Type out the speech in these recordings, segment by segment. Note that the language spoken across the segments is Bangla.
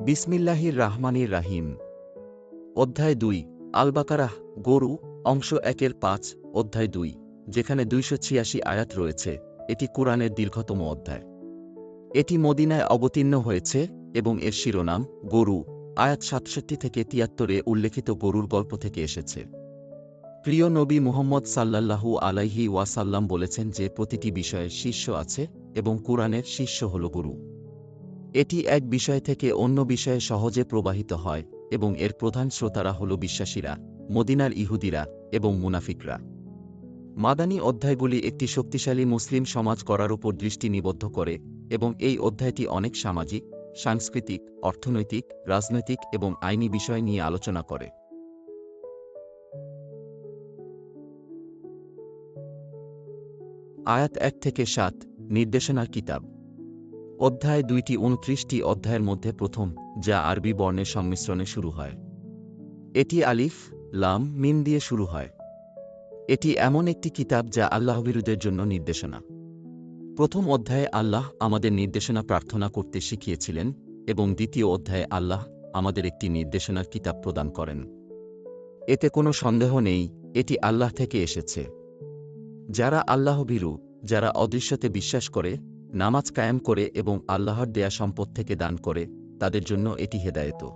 বিসমিল্লাহির রাহমানির রাহিম। অধ্যায় দুই, আলবাকারাহ, গরু, অংশ একের পাঁচ, অধ্যায় দুই, যেখানে দুইশো ছিয়াশি আয়াত রয়েছে। এটি কোরআনের দীর্ঘতম অধ্যায়। এটি মদিনায় অবতীর্ণ হয়েছে এবং এর শিরোনাম, গরু, আয়াত সাতষট্টি থেকে তিয়াত্তরে উল্লেখিত গরুর গল্প থেকে এসেছে। প্রিয় নবী মুহম্মদ সাল্লাল্লাহু আলাইহি ওয়াসাল্লাম বলেছেন যে, প্রতিটি বিষয়ের শীর্ষ আছে এবং কোরআনের শীর্ষ হল গরু। এটি এক বিষয় থেকে অন্য বিষয়ে সহজে প্রবাহিত হয় এবং এর প্রধান শ্রোতারা হল বিশ্বাসীরা, মদিনার ইহুদিরা এবং মুনাফিকরা। মাদানী অধ্যায়গুলি একটি শক্তিশালী মুসলিম সমাজ করার উপর দৃষ্টি নিবদ্ধ করে এবং এই অধ্যায়টি অনেক সামাজিক, সাংস্কৃতিক, অর্থনৈতিক, রাজনৈতিক এবং আইনি বিষয় নিয়ে আলোচনা করে। আয়াত এক থেকে সাত, নির্দেশনার কিতাব। অধ্যায় দুইটি উনত্রিশটি অধ্যায়ের মধ্যে প্রথম, যা আরবি বর্ণের সংমিশ্রণে শুরু হয়। এটি আলিফ, লাম, মিম দিয়ে শুরু হয়। এটি এমন একটি কিতাব যা আল্লাহবিরুদের জন্য নির্দেশনা। প্রথম অধ্যায়ে আল্লাহ আমাদের নির্দেশনা প্রার্থনা করতে শিখিয়েছিলেন এবং দ্বিতীয় অধ্যায়ে আল্লাহ আমাদের একটি নির্দেশনার কিতাব প্রদান করেন। এতে কোনো সন্দেহ নেই, এটি আল্লাহ থেকে এসেছে। যারা আল্লাহভীরু যারা অদৃশ্যতে বিশ্বাস করে নামাজ কায়েম করে এবং আল্লাহর দেয়া সম্পদ থেকে দান করে, তাদের জন্য এটি হেদায়েত।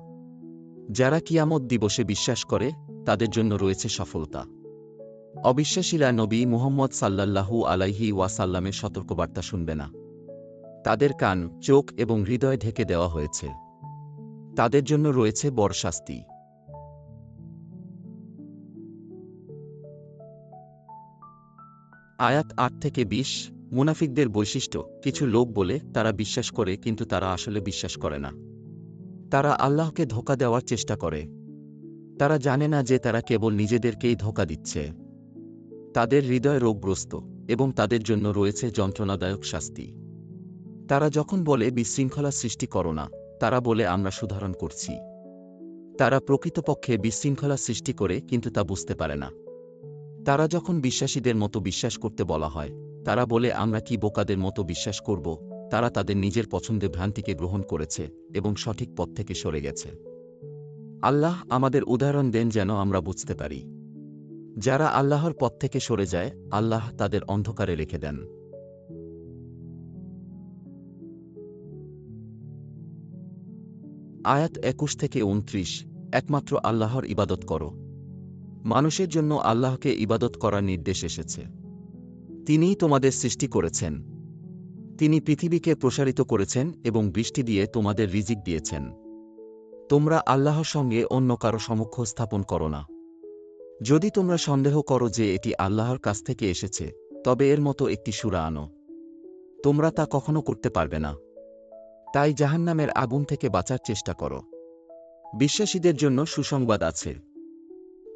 যারা কিয়ামত দিবসে বিশ্বাস করে, তাদের জন্য রয়েছে সফলতা। অবিশ্বাসীরা নবী মুহম্মদ সাল্লাল্লাহু আলাইহি ওয়াসাল্লামের সতর্কবার্তা শুনবে না। তাদের কান, চোখ এবং হৃদয় ঢেকে দেওয়া হয়েছে। তাদের জন্য রয়েছে বড় শাস্তি। আয়াত আট থেকে বিশ মুনাফিকদের বৈশিষ্ট্য, কিছু লোক বলে তারা বিশ্বাস করে কিন্তু তারা আসলে বিশ্বাস করে না। তারা আল্লাহকে ধোকা দেওয়ার চেষ্টা করে। তারা জানে না যে তারা কেবল নিজেদেরকেই ধোকা দিচ্ছে। তাদের হৃদয় রোগগ্রস্ত এবং তাদের জন্য রয়েছে যন্ত্রণাদায়ক শাস্তি। তারা যখন বলে, বিশৃঙ্খলা সৃষ্টি করো না, তারা বলে, আমরা সুধারণ করছি। তারা প্রকৃতপক্ষে বিশৃঙ্খলা সৃষ্টি করে কিন্তু তা বুঝতে পারে না। তারা যখন বিশ্বাসীদের মতো বিশ্বাস করতে বলা হয় তারা বলে, আমরা কি বোকাদের মতো বিশ্বাস করব? তারা তাদের নিজের পছন্দের ভ্রান্তিকে গ্রহণ করেছে এবং সঠিক পথ থেকে সরে গেছে। আল্লাহ আমাদের উদাহরণ দেন যেন আমরা বুঝতে পারি। যারা আল্লাহর পথ থেকে সরে যায়, আল্লাহ তাদের অন্ধকারে রেখে দেন। আয়াত একুশ থেকে উনত্রিশ, একমাত্র আল্লাহর ইবাদত করো। মানুষের জন্য আল্লাহকে ইবাদত করার নির্দেশ এসেছে। তিনিই তোমাদের সৃষ্টি করেছেন। তিনি পৃথিবীকে প্রসারিত করেছেন এবং বৃষ্টি দিয়ে তোমাদের রিজিক দিয়েছেন। তোমরা আল্লাহর সঙ্গে অন্য কারও সমক্ষ স্থাপন করো না। যদি তোমরা সন্দেহ করো যে এটি আল্লাহর কাছ থেকে এসেছে, তবে এর মতো একটি সুরা আনো। তোমরা তা কখনো করতে পারবে না। তাই জাহান্নামের আগুন থেকে বাঁচার চেষ্টা করো। বিশ্বাসীদের জন্য সুসংবাদ আছে।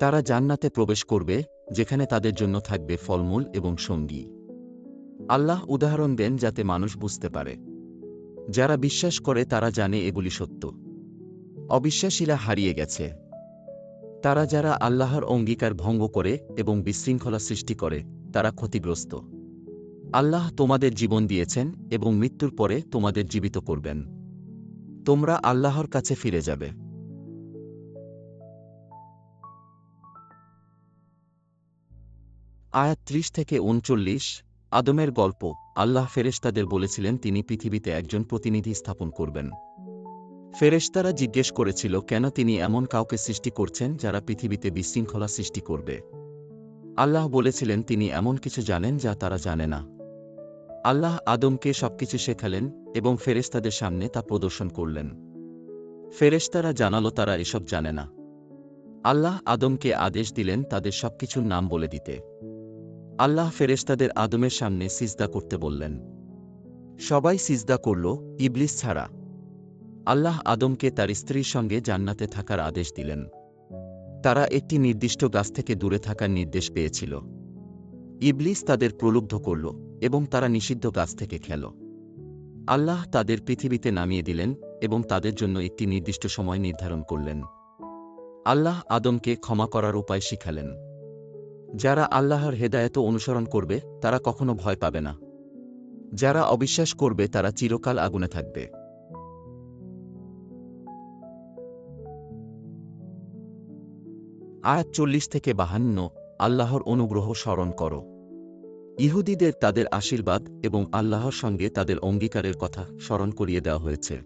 তারা জান্নাতে প্রবেশ করবে যেখানে তাদের জন্য থাকবে ফলমূল এবং সঙ্গী। আল্লাহ উদাহরণ দেন যাতে মানুষ বুঝতে পারে। যারা বিশ্বাস করে তারা জানে এগুলি সত্য। অবিশ্বাসীরা হারিয়ে গেছে। তারা যারা আল্লাহর অঙ্গীকার ভঙ্গ করে এবং বিশৃঙ্খলা সৃষ্টি করে, তারা ক্ষতিগ্রস্ত। আল্লাহ তোমাদের জীবন দিয়েছেন এবং মৃত্যুর পরে তোমাদের জীবিত করবেন। তোমরা আল্লাহর কাছে ফিরে যাবে। আয়াত ত্রিশ থেকে উনচল্লিশ, আদমের গল্প। আল্লাহ ফেরেশতাদের বলেছিলেন, তিনি পৃথিবীতে একজন প্রতিনিধি স্থাপন করবেন। ফেরেশতারা জিজ্ঞেস করেছিল, কেন তিনি এমন কাউকে সৃষ্টি করছেন যারা পৃথিবীতে বিশৃঙ্খলা সৃষ্টি করবে? আল্লাহ বলেছিলেন, তিনি এমন কিছু জানেন যা তারা জানে না। আল্লাহ আদমকে সবকিছু শেখালেন এবং ফেরেশতাদের সামনে তা প্রদর্শন করলেন। ফেরেশতারা জানালো, তারা এসব জানে না। আল্লাহ আদমকে আদেশ দিলেন, তাদের সবকিছুর নাম বলে দিতে। আল্লাহ ফেরেশতাদের আদমের সামনে সিজদা করতে বললেন। সবাই সিজদা করল, ইবলিস ছাড়া। আল্লাহ আদমকে তার স্ত্রীর সঙ্গে জান্নাতে থাকার আদেশ দিলেন। তারা একটি নির্দিষ্ট গাছ থেকে দূরে থাকার নির্দেশ পেয়েছিল। ইবলিস তাদের প্রলুব্ধ করল এবং তারা নিষিদ্ধ গাছ থেকে খেল। আল্লাহ তাদের পৃথিবীতে নামিয়ে দিলেন এবং তাদের জন্য একটি নির্দিষ্ট সময় নির্ধারণ করলেন। আল্লাহ আদমকে ক্ষমা করার উপায় শিখালেন। যারা আল্লাহর হেদায়ত অনুসরণ করবে, তারা কখনো ভয় পাবে না। যারা অবিশ্বাস করবে, তারা চিরকাল আগুনে থাকবে। আয়াত চল্লিশ থেকে বাহান্ন, আল্লাহর অনুগ্রহ স্মরণ কর। ইহুদিদের তাদের আশীর্বাদ এবং আল্লাহর সঙ্গে তাদের অঙ্গীকারের কথা স্মরণ করিয়ে দেওয়া হয়েছে।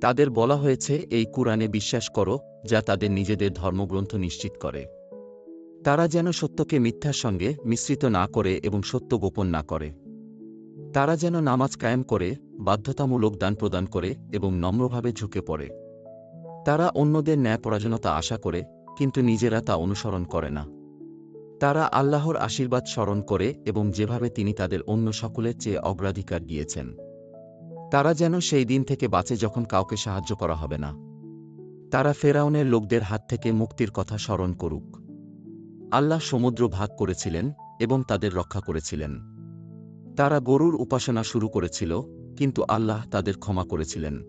তাদের বলা হয়েছে, এই কুরআনে বিশ্বাস করো, যা তাদের নিজেদের ধর্মগ্রন্থ নিশ্চিত করে। তারা যেন সত্যকে মিথ্যার সঙ্গে মিশ্রিত না করে এবং সত্য গোপন না করে। তারা যেন নামাজ কায়েম করে, বাধ্যতামূলক দান প্রদান করে এবং নম্রভাবে ঝুঁকে পড়ে। তারা অন্যদের ন্যায়পরাজনতা আশা করে, কিন্তু নিজেরা তা অনুসরণ করে না। তারা আল্লাহর আশীর্বাদ স্মরণ করে এবং যেভাবে তিনি তাদের অন্য সকলের চেয়ে অগ্রাধিকার দিয়েছেন। তারা যেন সেই দিন থেকে বাঁচে যখন কাউকে সাহায্য করা হবে না। তারা ফেরাউনের লোকদের হাত থেকে মুক্তির কথা স্মরণ করুক। আল্লাহ সমুদ্র ভাগ করেছিলেন এবং তাদের রক্ষা করেছিলেন। তারা গরুর উপাসনা শুরু করেছিল, কিন্তু আল্লাহ তাদের ক্ষমা করেছিলেন।